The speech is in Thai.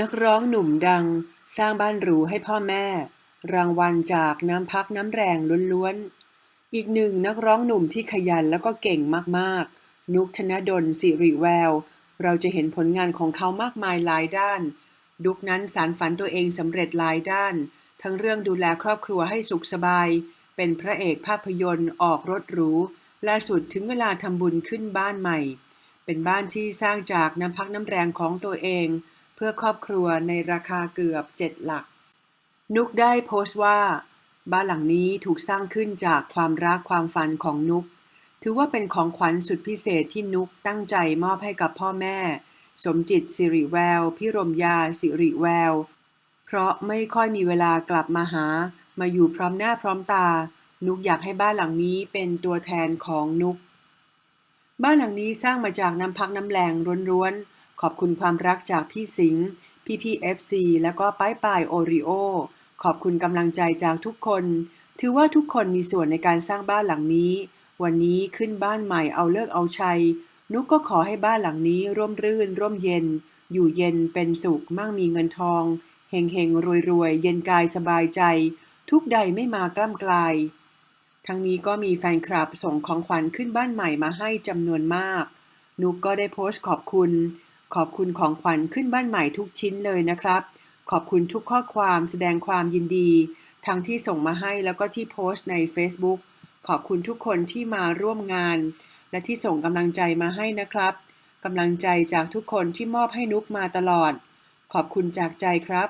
นักร้องหนุ่มดังสร้างบ้านหรูให้พ่อแม่ รางวัลจากน้ำพักน้ำแรงล้วนๆ อีกหนึ่งนักร้องหนุ่มที่ขยันแล้วก็เก่งมากๆ นุกธนดลสิริแวว เราจะเห็นผลงานของเขามากมายหลายด้าน ดุกนั้นสารฝันตัวเองสำเร็จหลายด้าน ทั้งเรื่องดูแลครอบครัวให้สุขสบาย เป็นพระเอกภาพยนตร์ออกรถหรูล่าสุดถึงเวลาทำบุญขึ้นบ้านใหม่ เป็นบ้านที่สร้างจากน้ำพักน้ำแรงของตัวเอง พื่อครอบครัวในราคาเกือบเจ็ดหลัก นุกได้โพสต์ว่า บ้านหลังนี้ถูกสร้างขึ้นจากความรักความฝันของนุก ถือว่าเป็นของขวัญสุดพิเศษที่นุกตั้งใจมอบให้กับพ่อแม่ สมจิตสิริแวว พิรมยาสิริแวว เพราะไม่ค่อยมีเวลากลับมาหา มาอยู่พร้อมหน้าพร้อมตา นุกอยากให้บ้านหลังนี้เป็นตัวแทนของนุก บ้านหลังนี้สร้างมาจากน้ำพักน้ำแรงร้วนๆ ขอบคุณความรักจากพี่สิงห์พี่พีเอฟซีแล้วก็ป้ายปายโอริโอ ขอบคุณกำลังใจจากทุกคน ถือว่าทุกคนมีส่วนในการสร้างบ้านหลังนี้ วันนี้ขึ้นบ้านใหม่เอาเลิกเอาชัย นุกก็ขอให้บ้านหลังนี้ร่มรื่น ร่มเย็น อยู่เย็นเป็นสุขมั่งมีเงินทองเฮงเฮงรวยรวยเย็นกายสบายใจ ทุกใดไม่มากล้ำกลาย ทั้งนี้ก็มีแฟนคลับส่งของขวัญขึ้นบ้านใหม่มาให้จำนวนมาก นุกก็ได้โพสต์ขอบคุณ ขอบคุณของขวัญขึ้นบ้านใหม่ทุกชิ้นเลยนะครับ ขอบคุณทุกข้อความแสดงความยินดี ทั้งที่ส่งมาให้แล้วก็ที่โพสต์ใน Facebook ขอบคุณทุกคนที่มาร่วมงาน และที่ส่งกำลังใจมาให้นะครับกำลังใจจากทุกคนที่มอบให้นุกมาตลอด ขอบคุณจากใจครับ